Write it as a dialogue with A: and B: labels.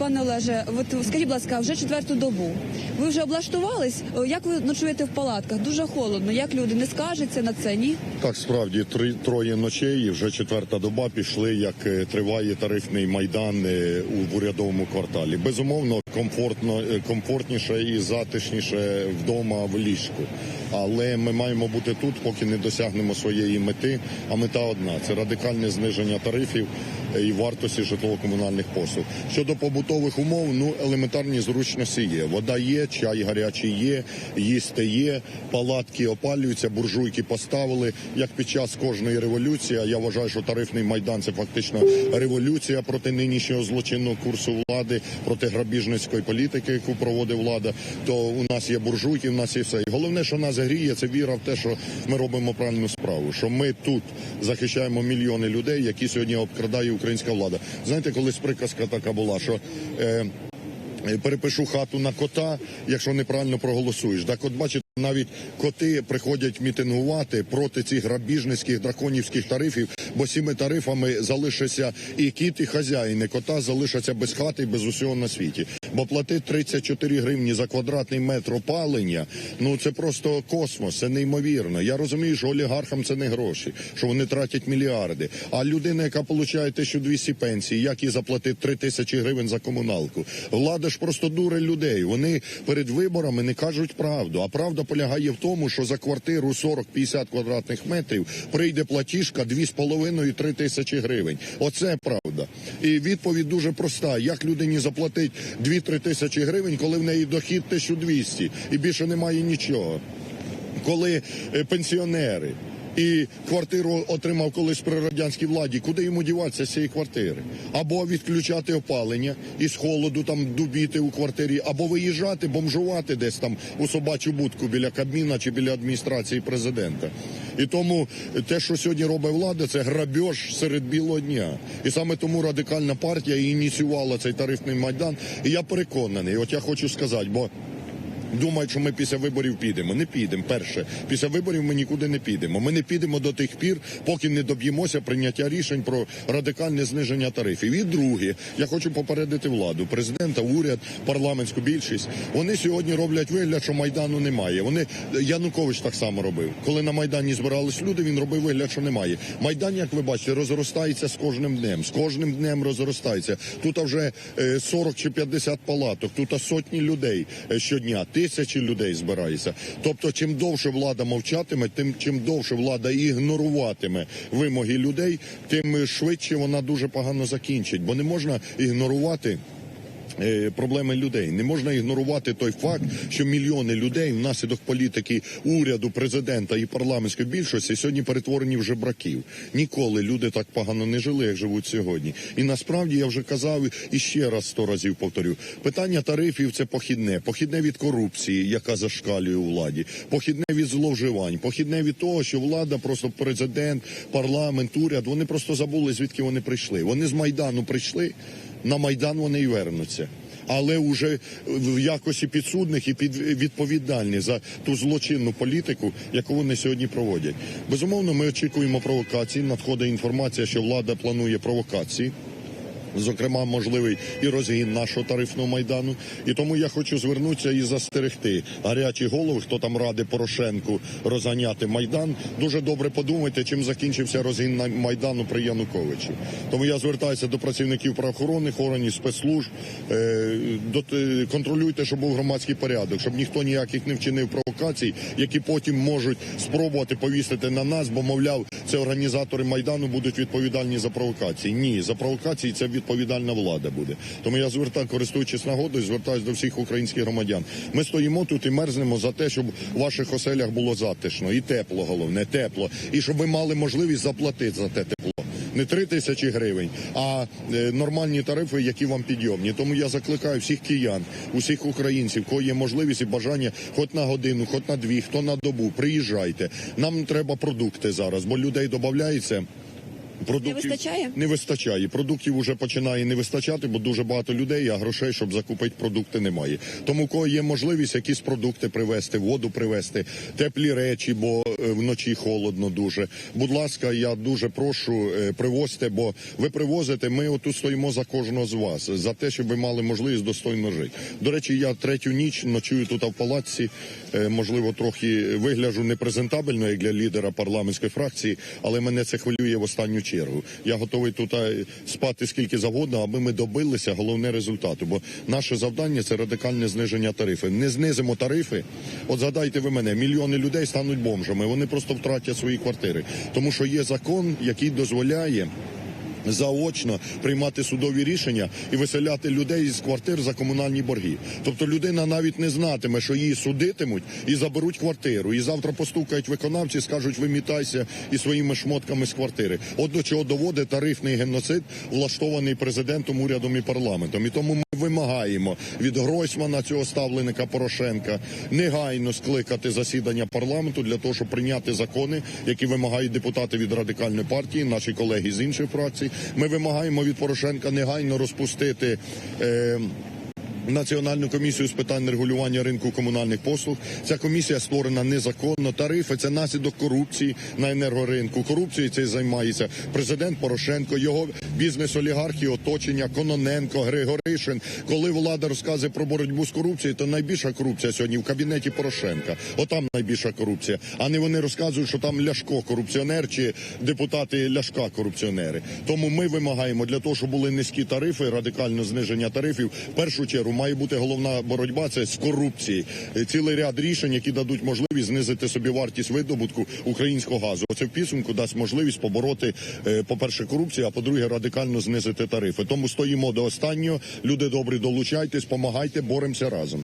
A: Пане Олеже, от скажіть, будь ласка, вже четверту добу. Ви вже облаштувались? Як ви ночуєте в палатках? Дуже холодно. Як люди не скажуться на це? Ні?
B: Так, справді три троє ночей, і вже четверта доба пішли, як е, триває тарифний майдан е, у урядовому кварталі. Безумовно, комфортно, е, комфортніше і затишніше вдома в ліжку. Але ми маємо бути тут, поки не досягнемо своєї мети. А мета одна це радикальне зниження тарифів е, і вартості житлово-комунальних послуг. Щодо побутових умов, ну елементарні зручності є. Вода є, чай гарячий є, їсти є, палатки опалюються, буржуйки поставили. Як під час кожної революції, а я вважаю, що тарифний майдан це фактично революція проти нинішнього злочинного курсу влади, проти грабіжницької політики, яку проводить влада. То у нас є буржуйки, у нас є все. І головне, що нас гріє, це віра в те, що ми робимо правильну справу. Що ми тут захищаємо мільйони людей, які сьогодні обкрадає українська влада. Знаєте, колись приказка така була, що. Е, Е, перепишу хату на кота, якщо неправильно проголосуєш. Так от бачите, навіть коти приходять мітингувати проти цих грабіжницьких драконівських тарифів, бо цими тарифами залишиться і кіт, і хазяїни кота залишаться без хати і без усього на світі. Бо платити 34 гривні за квадратний метр опалення, ну це просто космос, це неймовірно. Я розумію, що олігархам це не гроші, що вони тратять мільярди. А людина, яка отримує 1200 пенсій, як їй заплатити 3 тисячі гривень за комуналку? Влада ж просто дуре людей. Вони перед виборами не кажуть правду. А правда полягає в тому, що за квартиру 40-50 квадратних метрів прийде платіжка 2,5-3 тисячі гривень. Оце правда. І відповідь дуже проста: як людині заплатить 2-3 тисячі гривень, коли в неї дохід 1200 і більше немає нічого коли е, пенсіонери і квартиру отримав колись при радянській владі, куди йому діватися з цієї квартири? Або відключати опалення і з холоду там дубіти у квартирі, або виїжджати, бомжувати десь там у собачу будку біля Кабміна чи біля адміністрації президента. І тому те, що сьогодні робить влада, це грабеж серед білого дня. І саме тому радикальна партія ініціювала цей тарифний майдан. І я переконаний, от я хочу сказати, бо Думають, що ми після виборів підемо. Не підемо. Перше, після виборів ми нікуди не підемо. Ми не підемо до тих пір, поки не доб'ємося прийняття рішень про радикальне зниження тарифів. І друге, я хочу попередити владу, президента, уряд, парламентську більшість. Вони сьогодні роблять вигляд, що майдану немає. Вони Янукович так само робив. Коли на майдані збирались люди, він робив вигляд, що немає. Майдан, як ви бачите, розростається з кожним днем. З кожним днем розростається. Тут вже е, 40 чи 50 палаток, тут сотні людей е, щодня тисячі людей збирається. Тобто, чим довше влада мовчатиме, тим чим довше влада ігноруватиме вимоги людей, тим швидше вона дуже погано закінчить, бо не можна ігнорувати. Е, Проблеми людей не можна ігнорувати той факт, що мільйони людей внаслідок політики уряду, президента і парламентської більшості сьогодні перетворені в жебраків. Ніколи люди так погано не жили, як живуть сьогодні. І насправді я вже казав і ще раз сто разів повторю: питання тарифів це похідне, похідне від корупції, яка зашкалює у владі, похідне від зловживань, похідне від того, що влада, просто президент, парламент, уряд, вони просто забули звідки вони прийшли. Вони з майдану прийшли. На майдан вони й вернуться. Але вже в якості підсудних і під відповідальні за ту злочинну політику, яку вони сьогодні проводять. Безумовно, ми очікуємо провокацій. Надходить інформація, що влада планує провокації. Зокрема, можливий і розгін нашого тарифного майдану. І тому я хочу звернутися і застерегти гарячі голови, хто там ради Порошенку розганяти майдан. Дуже добре подумайте, чим закінчився розгін на- майдану при Януковичі. Тому я звертаюся до працівників правоохоронних органів спецслужб. Е, до- е, контролюйте, щоб був громадський порядок, щоб ніхто ніяких не вчинив провокацій, які потім можуть спробувати повісити на нас, бо мовляв, це організатори майдану будуть відповідальні за провокації. Ні, за провокації це відповідальна влада буде. Тому я звертаю, користуючись нагодою, звертаюся до всіх українських громадян. Ми стоїмо тут і мерзнемо за те, щоб в ваших оселях було затишно і тепло, головне, тепло, і щоб ви мали можливість заплатити за те тепло. Не три тисячі гривень, а е, нормальні тарифи, які вам підйомні. Тому я закликаю всіх киян, усіх українців, кого є можливість і бажання, хоч на годину, хоч на дві, хто на добу, приїжджайте. Нам треба продукти зараз, бо людей додається. Продуктів
A: Не вистачає?
B: Не вистачає. Продуктів вже починає не вистачати, бо дуже багато людей, а грошей, щоб закупити продукти, немає. Тому кого є можливість якісь продукти привезти, воду привезти, теплі речі, бо е, вночі холодно дуже. Будь ласка, я дуже прошу е, привозьте, бо ви привозите. Ми отут стоїмо за кожного з вас, за те, щоб ви мали можливість достойно жити. До речі, я третю ніч ночую тут в палаці. Е, Можливо, трохи вигляджу непрезентабельно як для лідера парламентської фракції, але мене це хвилює в останню чергу. Я готовий тут е, спати скільки завгодно, аби ми добилися головне результату. Бо наше завдання це радикальне зниження тарифів. Не знизимо тарифи. От згадайте ви мене, мільйони людей стануть бомжами. Вони просто втратять свої квартири, тому що є закон, який дозволяє. Заочно приймати судові рішення і виселяти людей з квартир за комунальні борги. Тобто людина навіть не знатиме, що її судитимуть і заберуть квартиру. І завтра постукають виконавці, скажуть, вимітайся і своїми шмотками з квартири. От до чого доводить тарифний геноцид, влаштований президентом, урядом і парламентом. І тому ми вимагаємо від Гройсмана, цього ставленика Порошенка, негайно скликати засідання парламенту для того, щоб прийняти закони, які вимагають депутати від радикальної партії, наші колеги з інших фракцій. Ми вимагаємо від Порошенка негайно розпустити. Е, Національну комісію з питань регулювання ринку комунальних послуг. Ця комісія створена незаконно. Тарифи це наслідок корупції на енергоринку. Корупцією цей займається президент Порошенко, його бізнес-олігархи, оточення, Кононенко, Григоришин. Коли влада розказує про боротьбу з корупцією, то найбільша корупція сьогодні в кабінеті Порошенка. Отам найбільша корупція. А не вони розказують, що там Ляшко корупціонер чи депутати Ляшка корупціонери. Тому ми вимагаємо для того, щоб були низькі тарифи, радикальне зниження тарифів. В першу чергу має бути головна боротьба це з корупції. Е, Цілий ряд рішень, які дадуть можливість знизити собі вартість видобутку українського газу. Це в підсумку дасть можливість побороти, е, по-перше, корупцію, а по-друге, радикально знизити тарифи. Тому стоїмо до останнього. Люди добрі, долучайтесь, помагайте, боремося разом.